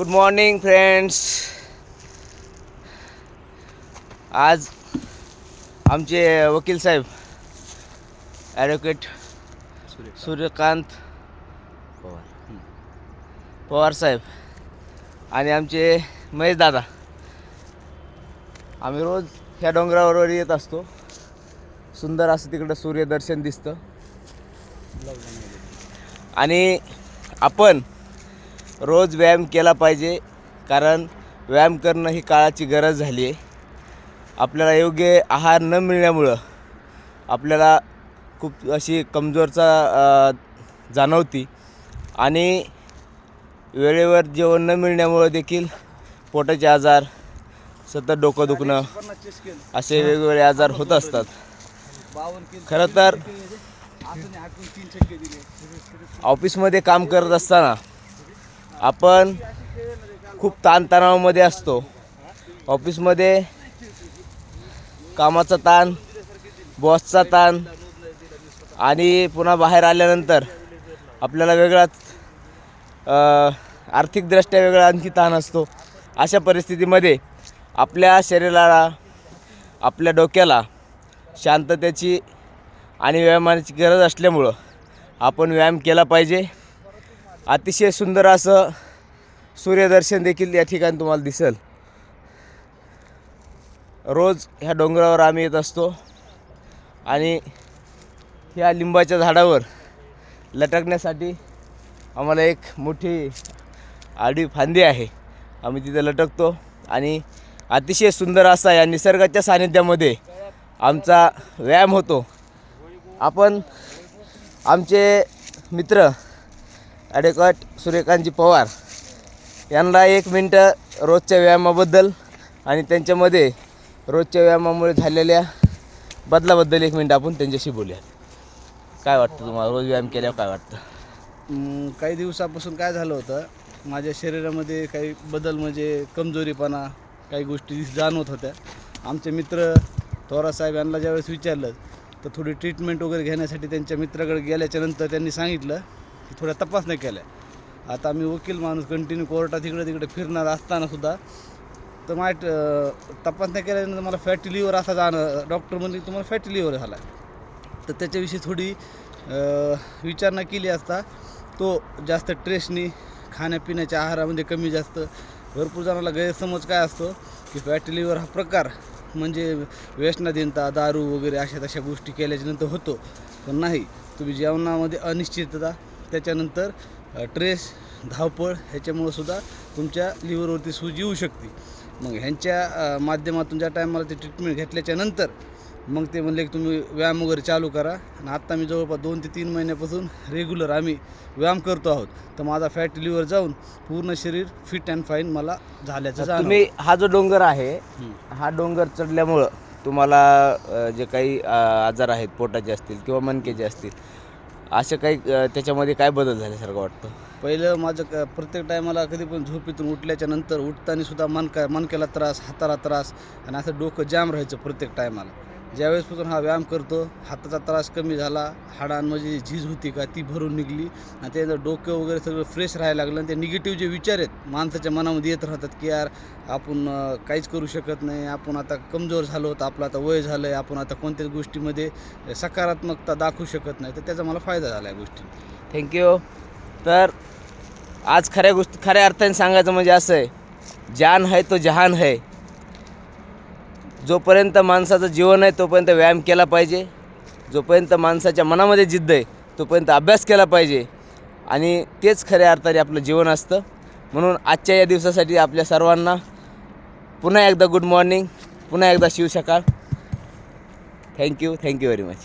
Good morning friends आज आमचे वकील साहेब ॲडव्होकेट सूर्यकांत पवार. पवार साहेब आणि आमचे महेश दादा. आम्ही रोज ह्या डोंगरावर येत असतो. सुंदर असं तिकडं सूर्यदर्शन दिसतं. आणि आपण रोज व्यायाम केला पाहिजे कारण व्यायाम करणं ही काळाची गरज झाली आहे. आपल्याला योग्य आहार न मिळण्यामुळं आपल्याला खूप अशी कमजोरचा जाणवती आणि वेळेवर जेवण न मिळण्यामुळं देखील पोटाचे आजार सतत डोकं दुखणं असे वेगवेगळे आजार होत असतात. खरं तर ऑफिसमध्ये काम करत असताना आपण खूप ताणतणावामध्ये असतो. ऑफिसमध्ये कामाचा ताण बॉसचा ताण आणि पुन्हा बाहेर आल्यानंतर आपल्याला वेगळाच आर्थिकदृष्ट्या वेगळा आणखी ताण असतो. अशा परिस्थितीमध्ये आपल्या शरीराला आपल्या डोक्याला शांततेची आणि व्यायामाची गरज असल्यामुळं आपण व्यायाम केला पाहिजे. अतिशय सुंदर असं सूर्यदर्शन देखील या ठिकाणी तुम्हाला दिसेल. रोज ह्या डोंगरावर आम्ही येत असतो. आणि ह्या लिंबाच्या झाडावर लटकण्यासाठी आम्हाला एक मोठी आडी फांदी आहे. आम्ही तिथे लटकतो आणि अतिशय सुंदर असा या निसर्गाच्या सानिध्यामध्ये आमचा व्यायाम होतो. आपण आमचे मित्र ॲडव्होकेट सूर्यकांतजी पवार. यांना एक मिनटं रोजच्या व्यायामाबद्दल आणि त्यांच्यामध्ये रोजच्या व्यायामामुळे झालेल्या बदलाबद्दल एक मिनटं आपण त्यांच्याशी बोलूया काय वाटतं तुम्हाला? रोज व्यायाम केल्यावर काय वाटतं? काही दिवसापासून काय झालं होतं माझ्या शरीरामध्ये काही बदल म्हणजे कमजोरीपणा काही गोष्टी जाणवत होत्या. आमचे मित्र थोरासाहेब यांना ज्यावेळेस विचारलं तर थोडी ट्रीटमेंट वगैरे घेण्यासाठी त्यांच्या मित्राकडे गेल्याच्यानंतर त्यांनी सांगितलं थोड्या तपासण्या केल्या. आता मी वकील माणूस कंटिन्यू कोर्टात इकडे तिकडे फिरणार असताना सुद्धा तर माय तपासण्या केल्यानंतर मला फॅटी लिव्हर असा जाणं डॉक्टर म्हणजे तुम्हाला फॅटी लिव्हर झाला. तर त्याच्याविषयी थोडी विचारणा केली असता तो जास्त ट्रेसनी खाण्यापिण्याच्या आहारामध्ये कमी जास्त भरपूर जणाला गैरसमज काय असतो की फॅटी लिव्हर हा प्रकार म्हणजे व्यसनाधीनता दारू वगैरे अशा तशा गोष्टी केल्याच्यानंतर होतो. पण नाही तुम्ही जेवणामध्ये अनिश्चितता त्याच्यानंतर ट्रेस धावपळ ह्याच्यामुळं सुद्धा तुमच्या लिव्हरवरती सूज येऊ शकते मग ह्यांच्या माध्यमातून ज्या टायमाला ते ट्रीटमेंट घेतल्याच्या नंतर मग ते म्हणले की तुम्ही व्यायाम वगैरे चालू करा आणि आत्ता मी जवळपास दोन ते तीन महिन्यापासून रेग्युलर आम्ही व्यायाम करतो आहोत तर माझा फॅट लिव्हर जाऊन पूर्ण शरीर फिट अँड फाईन मला झाल्याचं. तुम्ही हा जो डोंगर आहे हं. डोंगर चढल्यामुळं तुम्हाला जे काही आजार आहेत पोटाचे असतील किंवा मणकेचे असतील असे काही त्याच्यामध्ये काय बदल झाल्यासारखं वाटतं? पहिलं माझं क प्रत्येक टायमाला कधी पण झोपेतून उठल्याच्या नंतर उठताना सुद्धा मनका मनक्याला त्रास हाताला त्रास आणि असं डोकं जाम राहायचं प्रत्येक टायमाला. ज्यावेळेसपासून हा व्यायाम करतो हाताचा त्रास कमी झाला हाडांमध्ये झीज होती का ती भरून निघली आणि त्याचं डोकं वगैरे सगळं फ्रेश राहायला लागलं आणि ते निगेटिव्ह जे विचार आहेत माणसाच्या मनामध्ये येत राहतात की यार आपण काहीच करू शकत नाही आपण आता कमजोर झालो तर आपलं आता वय झालं आहे आपण आता कोणत्याच गोष्टीमध्ये सकारात्मकता दाखवू शकत नाही. तर त्याचा मला फायदा झाला या गोष्टी. थँक्यू तर आज खऱ्या गोष्टी खऱ्या अर्थाने सांगायचं म्हणजे असं आहे जान है तो जहान है. जोपर्यंत माणसाचं जीवन आहे तोपर्यंत व्यायाम केला पाहिजे. जोपर्यंत माणसाच्या मनामध्ये जिद्द आहे तोपर्यंत अभ्यास केला पाहिजे. आणि तेच खऱ्या अर्थाने आपलं जीवन असतं. म्हणून आजच्या या दिवसासाठी आपल्या सर्वांना पुन्हा एकदा गुड मॉर्निंग पुन्हा एकदा शिवसकाळ. Thank you thank you very much